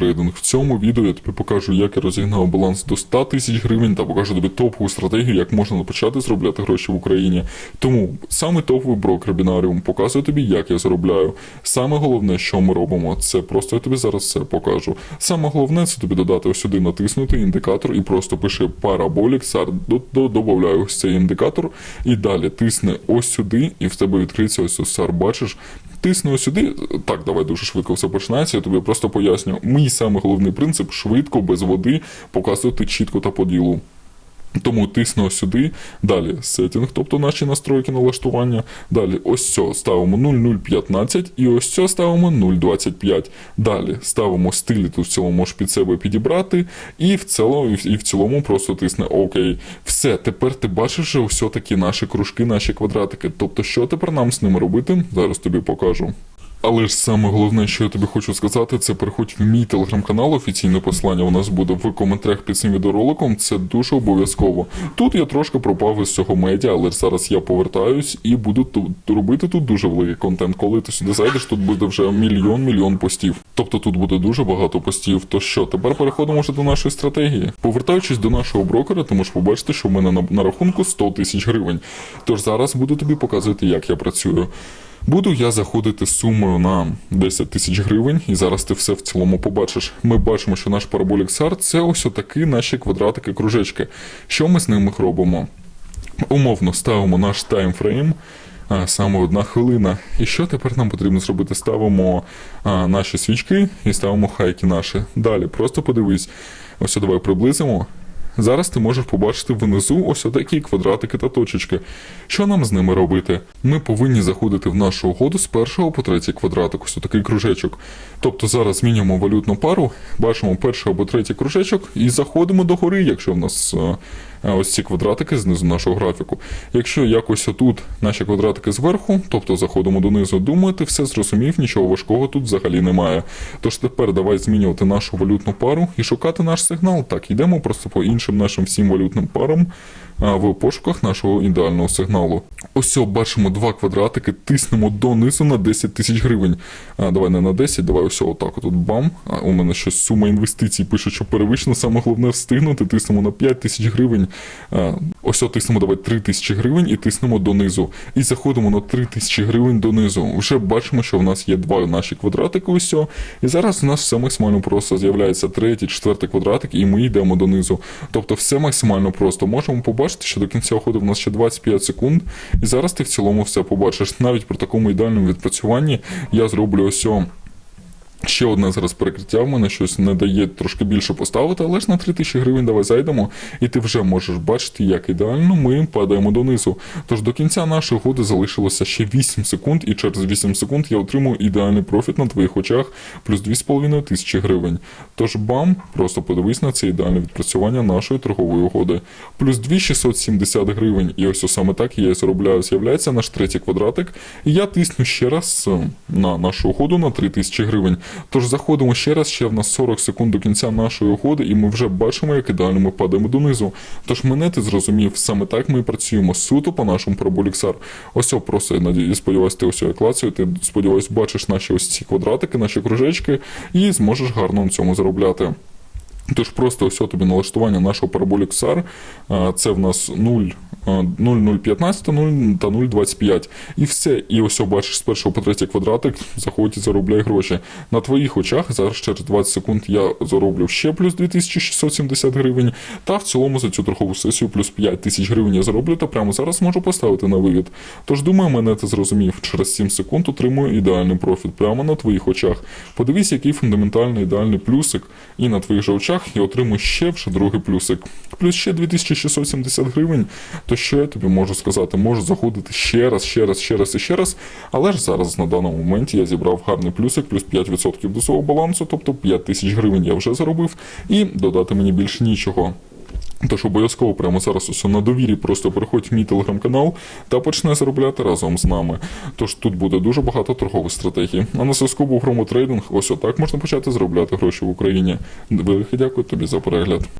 трейдинг. В цьому відео я тобі покажу, як я розігнав баланс до 100 тисяч гривень та покажу тобі топову стратегію, як можна почати заробляти гроші в Україні. Тому саме топовий брокер Binarium показує тобі, як я заробляю. Саме головне, що ми робимо, це просто я тобі зараз все покажу. Саме головне це тобі додати ось сюди натиснути індикатор і просто пиши параболік, сар, до, до, додаю ось цей індикатор, і далі тисни ось сюди, і в тебе відкриється ось сар. Бачиш, тисни ось сюди. Так, давай дуже швидко все починається. Я тобі просто поясню. Мій саме головний принцип швидко, без води, показувати чітко та по ділу. Тому тисну сюди, далі сеттинг, тобто наші настройки налаштування. Далі ось це ставимо 0015 і ось це ставимо 025. Далі ставимо стилі, тут в цілому можеш під себе підібрати, і в цілому, і в цілому просто тисне ОК. Все, тепер ти бачиш вже все таки наші кружки, наші квадратики. Тобто, що тепер нам з ними робити? Зараз тобі покажу. Але ж саме головне, що я тобі хочу сказати, це переходь в мій телеграм-канал. Офіційне послання у нас буде в коментарях під цим відеороликом. Це дуже обов'язково. Тут я трошки пропав із цього медіа, але зараз я повертаюсь і буду тут робити тут дуже великий контент. Коли ти сюди зайдеш, тут буде вже мільйон-мільйон постів. Тобто тут буде дуже багато постів. То що, тепер переходимо вже до нашої стратегії. Повертаючись до нашого брокера, ти можеш побачити, що в мене на, на рахунку 100 тисяч гривень. Тож зараз буду тобі показувати, як я працюю. Буду я заходити з сумою на 10 тисяч гривень, і зараз ти все в цілому побачиш. Ми бачимо, що наш параболік SAR – це ось отакі наші квадратики, кружечки. Що ми з ними робимо? Умовно ставимо наш таймфрейм. Саме одна хвилина. І що тепер нам потрібно зробити? Ставимо а, наші свічки і ставимо хайки наші. Далі, просто подивись. Ось давай приблизимо. Зараз ти можеш побачити внизу ось такі квадратики та точечки. Що нам з ними робити? Ми повинні заходити в нашу угоду з першого по третій квадратик, ось такий кружечок. Тобто зараз змінюємо валютну пару, бачимо перший або третій кружечок і заходимо до гори, якщо в нас е, е, ось ці квадратики знизу нашого графіку. Якщо якось отут наші квадратики зверху, тобто заходимо донизу, думаю, ти все зрозумів, нічого важкого тут взагалі немає. Тож тепер давай змінювати нашу валютну пару і шукати наш сигнал. Так, йдемо просто по іншим нашим всім валютним парам в пошуках нашого ідеального сигналу. Ось бачимо два квадратики, тиснемо донизу на 10 тисяч гривень. А, давай не на 10, давай ось отак. Отут бам. А, у мене щось сума інвестицій пише, що перевищено. Саме головне встигнути. Тиснемо на 5 тисяч гривень. А, ось тиснемо давай 3 тисячі гривень і тиснемо донизу. І заходимо на 3 тисячі гривень донизу. Вже бачимо, що в нас є два наші квадратики. Ось. І зараз у нас все максимально просто з'являється третій, четвертий квадратик, і ми йдемо донизу. Тобто все максимально просто. Можемо побачити, що до кінця ходу в нас ще 25 секунд. І зараз ти в цілому все побачиш. Навіть при такому ідеальному відпрацюванні я зроблю ось. Ще одне зараз перекриття в мене щось не дає трошки більше поставити, але ж на 3000 гривень давай зайдемо, і ти вже можеш бачити, як ідеально ми падаємо донизу. Тож до кінця нашої годи залишилося ще 8 секунд, і через 8 секунд я отримую ідеальний профіт на твоїх очах плюс 2,5 тисячі гривень. Тож бам, просто подивись на це ідеальне відпрацювання нашої торгової угоди. Плюс 2670 гривень, і ось саме так я і заробляю. З'являється наш третій квадратик, і я тисну ще раз е, на нашу угоду на 3000 гривень. Тож заходимо ще раз, ще в нас 40 секунд до кінця нашої угоди, і ми вже бачимо, як ідеально ми падаємо донизу. Тож мене ти зрозумів, саме так ми і працюємо суто по нашому проболіксар. Ось просто надію, сподіваюся, ти ось клацію, ти сподіваюсь, бачиш наші ось ці квадратики, наші кружечки, і зможеш гарно на цьому заробляти. Тож просто ось тобі налаштування нашого параболік SAR, це в нас 0, 0,015 та 0 0,25. І все. І ось бачиш з першого по третій квадратик, заходь і заробляй гроші. На твоїх очах зараз через 20 секунд я зароблю ще плюс 2670 гривень. Та в цілому за цю торгову сесію плюс 5 тисяч гривень я зароблю та прямо зараз можу поставити на вивід. Тож думаю, мене ти зрозумів. Через 7 секунд отримую ідеальний профіт прямо на твоїх очах. Подивись, який фундаментальний ідеальний плюсик, і на твоїх же очах я отримую ще вже другий плюсик. Плюс ще 2670 гривень. То що я тобі можу сказати? Можу заходити ще раз, ще раз, ще раз і ще раз. Але ж зараз на даному моменті я зібрав гарний плюсик, плюс 5% до свого балансу, тобто 5 тисяч гривень я вже заробив, і додати мені більше нічого. Тож обов'язково прямо зараз усе на довірі просто переходь в мій телеграм-канал та почне заробляти разом з нами. Тож тут буде дуже багато торгових стратегій. А на зв'язку був громотрейдинг. Ось отак можна почати заробляти гроші в Україні. Велике дякую тобі за перегляд.